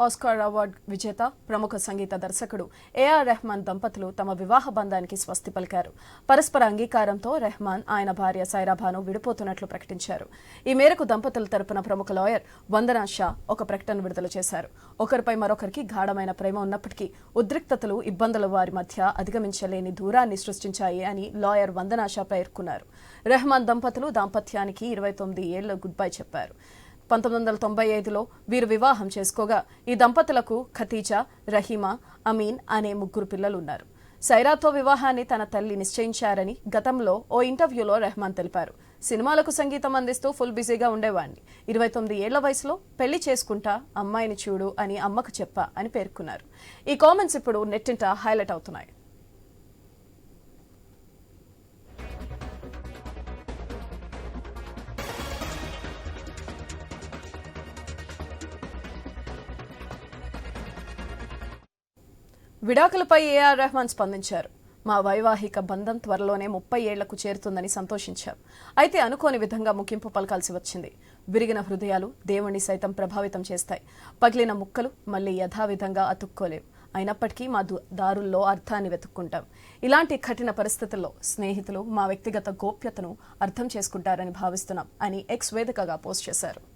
Oscar award విజేత ప్రముఖ సంగీత దర్శకుడు ఏఆర్ రెహమాన్ దంపతులు తమ వివాహ బంధానికి స్వస్తి పలికారు. పరస్పర అంగీకారంతో రెహమాన్ ఆయన భార్య సైరాభాను విడిపోతున్నట్లు ప్రకటించారు. ఈ మేరకు దంపతుల తరపున ప్రముఖ లాయర్ వందనా షా ఒక ప్రకటన విడుదల చేశారు. ఒకరిపై మరొకరికి గాఢమైన ప్రేమ ఉన్నప్పటికీ ఉద్రిక్తతలు ఇబ్బందులు వారి మధ్య అధిగమించలేని దూరాన్ని సృష్టించాయి అని లాయర్ వందనా షా పేర్కొన్నారు. రెహమాన్ దంపతులు దాంపత్యానికి ఇరవై తొమ్మిది ఏళ్ళ గుడ్ బై చెప్పారు. పంతొమ్మిది వందల తొంభై ఐదులో వీరు వివాహం చేసుకోగా. ఈ దంపతులకు ఖతీజా రహీమా అమీన్ అనే ముగ్గురు పిల్లలున్నారు. సైరాతో వివాహాన్ని తన తల్లి నిశ్చయించారని గతంలో ఓ ఇంటర్వ్యూలో రెహమాన్ తెలిపారు. సినిమాలకు సంగీతం అందిస్తూ ఫుల్ బిజీగా ఉండేవాడిని ఇరవై తొమ్మిది ఏళ్ళ వయసులో పెళ్ళి చేసుకుంటా అమ్మాయిని చూడు అని అమ్మకు చెప్పా అని పేర్కొన్నారు. ఈ కామెంట్స్ ఇప్పుడు నెట్టింట హైలైట్ అవుతున్నాయి. విడాకులపై ఏఆర్ రెహమాన్ స్పందించారు. మా వైవాహిక బంధం త్వరలోనే ముప్పై ఏళ్ళకు చేరుతుందని సంతోషించాం. అయితే అనుకోని విధంగా ముగింపు పలకాల్సి వచ్చింది. విరిగిన హృదయాలు దేవుణ్ణి సైతం ప్రభావితం చేస్తాయి. పగిలిన ముక్కలు మళ్ళీ యథావిధంగా అతుక్కోలేవు అయినప్పటికీ మా దు- దారుల్లో అర్థాన్ని వెతుక్కుంటాం. ఇలాంటి కఠిన పరిస్థితుల్లో స్నేహితులు మా వ్యక్తిగత గోప్యతను అర్థం చేసుకుంటారని భావిస్తున్నాం అని ఎక్స్ వేదికగా పోస్ట్ చేశారు.